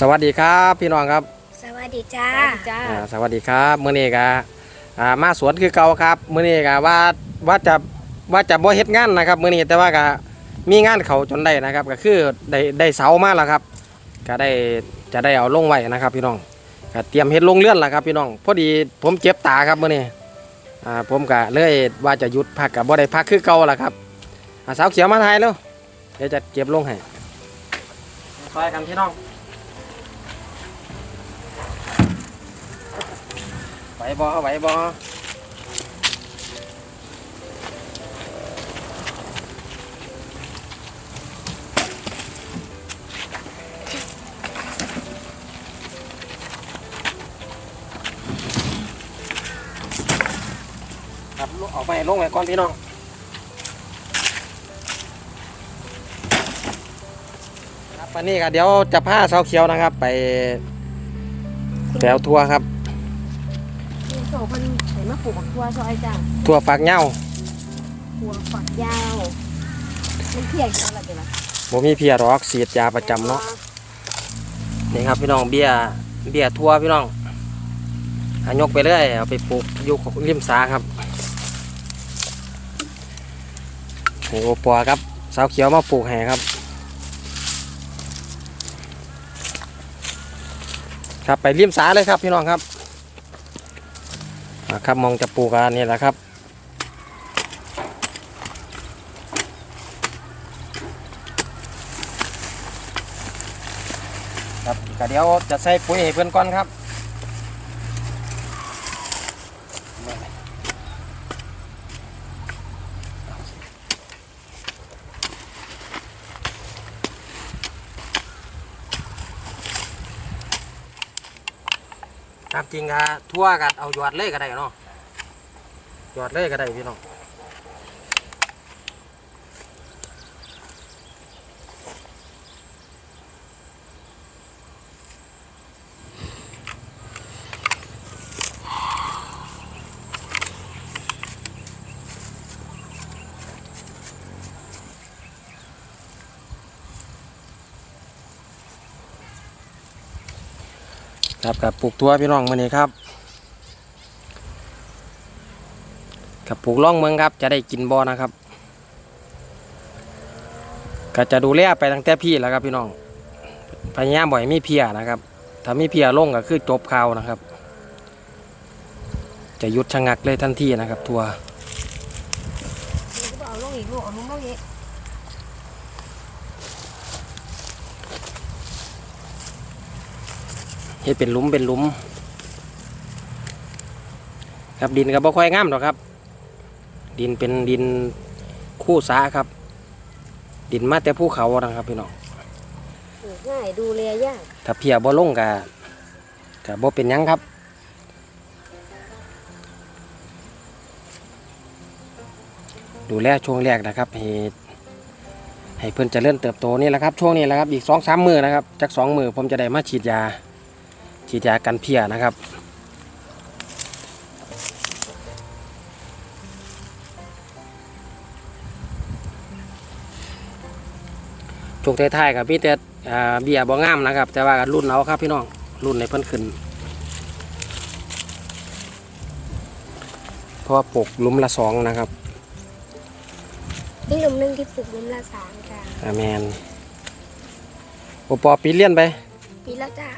สวัสดีครับพี่น้องครับสวัสดีจ้าจ้าอ่าสวัสดีครับมื้อนี้ก็อ่ามาสวนคือเก่าครับมื้อนี้ก็ว่าว่าจะว่าจะบ่เฮ็ดงานนะครับมื้อนี้แต่ว่าก็มีงานเขาจนได้นะครับ ก็คือได้ได้เสามาแล้วครับ ก็ได้จะได้เอาลงไว้นะครับ พี่น้องก็เตรียมเฮ็ดลงเลื่อนแล้วครับ พี่น้องพอดีผมเจ็บตาครับมื้อนี้อ่าผมก็เลยว่าจะหยุดพักก็บ่ได้พักคือเก่าแล้วครับอ่าสาวเขียวมาถ่ายแล้วเดี๋ยวจะเก็บลงให้ซอยกันพี่น้อง ไหวบอไหวบอครับเอาไปลงไปก่อนพี่น้องครับวันนี้ก็เดี๋ยวจะพาเสาเขียวนะครับ ไปแถวทัวร์ครับ คุณโสคนเห็นมาปลูกบักทัวซอยจ้าทัวร์ฝากเหย้าทัวฝักยาวมันเพียงเท่าไหร่จ้ะบ่มีเพียหรอกสีดยาประจำเนาะนี่ครับพี่น้องเบี้ยเบี้ยทั่วพี่น้องหายกไปเรื่อยเอาไปปลูกอยู่ริมสาครับให้โอปัวครับสาวเขียวมาปลูกให้ครับ ครับไปริมสาเลยครับพี่น้องครับ อ่าครับมองจะปลูกอันนี่แหละครับ ครับก็เดี๋ยวจะใส่ปุ๋ยให้เพื่อนก่อนครับ ครับจริงกะทั่วกันเอาหยอดเลยก็ได้เนาะหยอดเลยก็ได้พี่น้อง ครับกับปลูกทั่วพี่น้องมาเนี่ครับกับปลูกล่องเมืองครับ จะได้กินบอนะครับ ก็จะดูแลไปตั้งแต่พี่แล้วครับพี่น้องพยายามบ่อยมีเพียนะครับ ถ้ามีเพียลงก็คือจบข่าวนะครับ จะยุดชะงักเลยทันทีนะครับทัวร์ก็เอาลงอีกลูกเอาลงลงอีก เฮ็ดเป็นหลุมเป็นหลุม ครับดินก็บ่ค่อยงามหรอกครับ ดินเป็นดินคู่สาครับ ดินมาแต่ภูเขานะครับพี่น้องปลูกง่ายดูแลยากถ้าเพียบ่ลงกะกะบ่เป็นหยังครับดูแลช่วงแรกนะครับให้ให้เพิ่นเจริญเติบโตนี่แหละครับช่วงนี้แหละครับอีกสองสามมือนะครับจากสองมือผมจะได้มาฉีดยา ฉีดยากันเพียนะครับช่วงท้ายๆกับพี่แต่อ่าเบียร์บ่งามนะครับ แต่ว่าก็รุ่นเอาครับพี่น้องรุ่นในเพิ่นขึ้นเพราะว่าปลูกหลุมละสองนะครับนี่หลุมหนึ่งที่ปลูกหลุมละสามจ้าอาแมนโอปอปีเลี่ยนไป ปีแล้วจ้า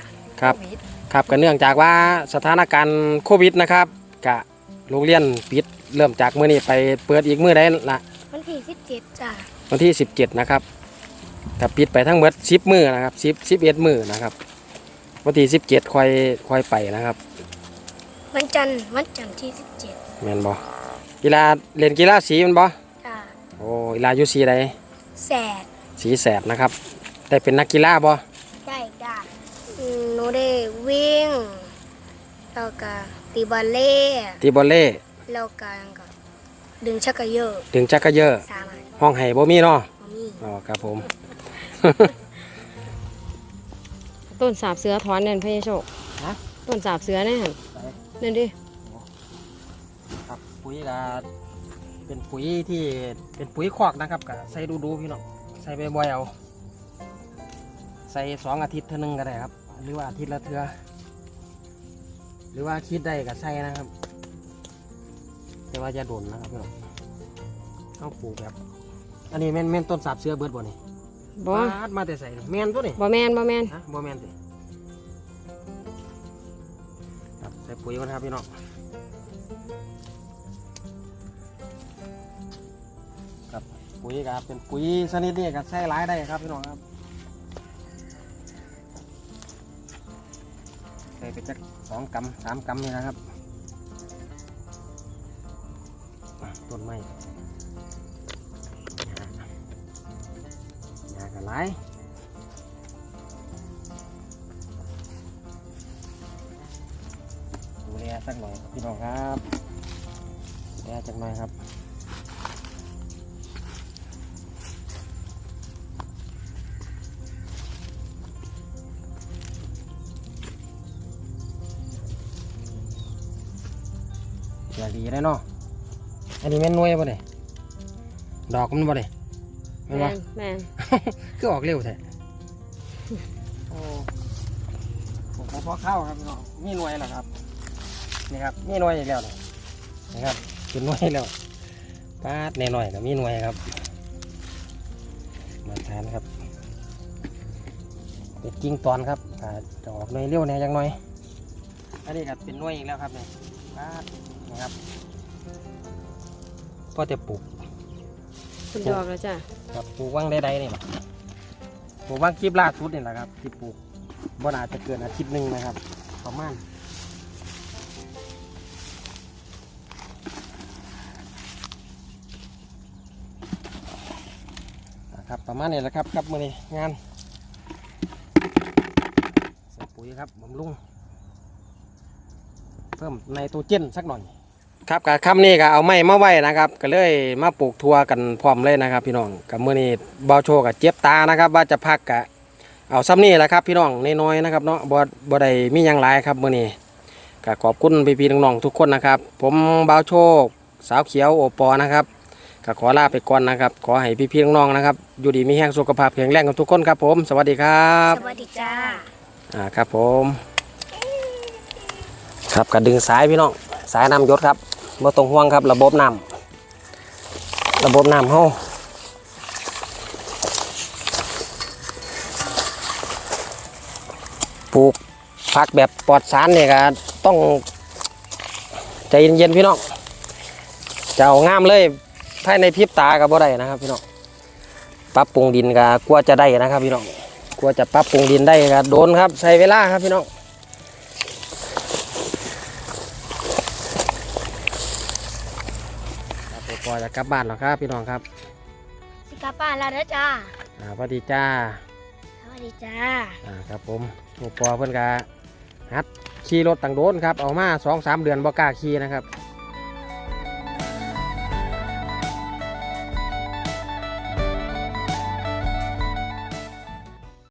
ครับโวิด ครับก็เนื่องจากว่าสถานการณ์โควิดนะครับกะโรงเรียนปิดเริ่มจากมื้อนี้ไปเปิดอีกมื้อใดละวันที่สิบเจ็ดจ้าวันที่ 17 นะครับกับปิดไปทั้งหมด10 มื้อนะครับ10 11มื้อนะครับ วันที่ 17ค่อยค่อยไปนะครับวันจันทร์วันจันทร์ที่สิบเจ็ดแม่นบ่กีฬาเล่นกีฬาสีแมันบ่จ้าโอ้กีฬาอยู่สีใดแสดสีแสดนะครับได้เป็นนักกีฬาบ่ ได้จ้าอืมหนูได้ วิ่งแล้วก็ตีบอลเล่ตีบอลเล่แล้วก็ก็ดึงชักกระเยอะถึงจักรเยอะสามอันห้องไห้บ่มีเนาะบ่มีอ๋อครับผม ต้นสาบเสือถอนนั่นพะยาโชคฮะ ต้นสาบเสือนั่นนั่นดิครับปุ๋ยก็เป็นปุ๋ยที่เป็นปุ๋ยคอกนะครับก็ใส่ดูๆพี่น้องใส่บ่อยๆเอา ใส่สองอาทิตย์เท่านึงก็ได้ครับ หรือว่าอาทิตย์ละเทือหรือว่าคิดได้ก็ใส่นะครับ แต่ว่าจะโดนนะครับพี่น้องเอาปลูกแบบ อันนี้แม่นแม่นต้นสาบเสือเบิดบ่นี่บ่ ปาดมาแต่ใส่นี่แม่นตัวนี่บ่แม่นบ่แม่นฮะบ่แม่นติครับใส่ปุ๋ยก่อนครับพี่น้องครับปุ๋ยครับเป็นปุ๋ยชนิดนี้ก็ใส่หลายได้ครับพี่น้องครับ ไปจักสองกำสามกำนี่นะครับต้นไม้หญ้าก็หลายดูแลสักหน่อยพี่น้องครับดูแลจักหน่อยครับ อย่างดีได้เนาะอันนี้แม่นหน่วยป่ะเนี่ยดอกมันป่ะเนี่ยแม่นแม่ป่ะนแม่นคือออกเร็วแท้โอ้ผมพอเข้าครับพี่น้องมีหน่วยแล้วครับ นี่ครับ มีหน่วยอีกแล้วนี่นะครับเป็นหน่วยแล้วปาดแน่หน่อยกับมีหน่วยครับ มาทานครับเป็นจริงตอนครับอ่าจะออกหน่วยเร็วแหน่ยังหน่อย อันนี้ครับเป็นหน่วยอีกแล้วครับนี่ปาด นี่ครับพ่อจะปลูกคุณดอกแล้วจ้ะครับปลูกว่างใดๆนี่แหละปลูกว่างคลิปล่าสุดนี่แหละครับที่ปลูกบ่น่าจะเกินอาทิตย์หนึ่งนะครับ ประมาณนะครับประมาณนี้แหละครับกับมือนี้งานใส่ปุ๋ยครับบำรุงเพิ่มในตัวเจนสักหน่อย ครับกับคำนี้ก็เอาไม้มาไว้นะครับ ก็เลยมาปลูกทัวกันพร้อมเลยนะครับ พี่น้องกับมือนี้เบาโชกับเจ็บตานะครับ ว่าจะพักกะเอาซ้ำนี่แหละครับ พี่น้องน้อยๆนะครับเนาะบ่บ่ได้มีหยังหลายครับมือนี้ก็ขอบคุณพี่ๆน้องๆทุกคนนะครับ ผมเบาโชค สาวเขียวโอปอนะครับก็ขอลาไปก่อนนะครับ ขอให้พี่ๆน้องๆนะครับอยู่ดีมีแห้งสุขภาพแข็งแรงกันทุกคนครับผม สวัสดีครับสวัสดีจ้าอ่าครับผม ครับก็ดึงสายพี่น้องสายน้ำยศครับ บ่ต้องห่วงครับ ระบบน้ำระบบน้ำเฮาปลูกผักแบบปลอดสารเนี่ยก็ต้องใจเย็นๆพี่น้องจะเอางามเลยภายในพริบตาก็บ่ได้นะครับพี่น้องปรับปรุงดินก็กลัวจะได้นะครับพี่น้องกลัวจะปรับปรุงดินได้ครับโดนครับใช้เวลาครับพี่น้องครับผม พอจะกลับบ้านแล้วครับพี่น้องครับสิกลับบ้านแล้วเด้อจ้าอ่าสวัสดีจ้าสวัสดีจ้าอ่าครับผมโอปอเพื่อนกาฮัดขี่รถต่างโดนครับเอามาสองสามเดือนบ่กล้าขี่นะครับ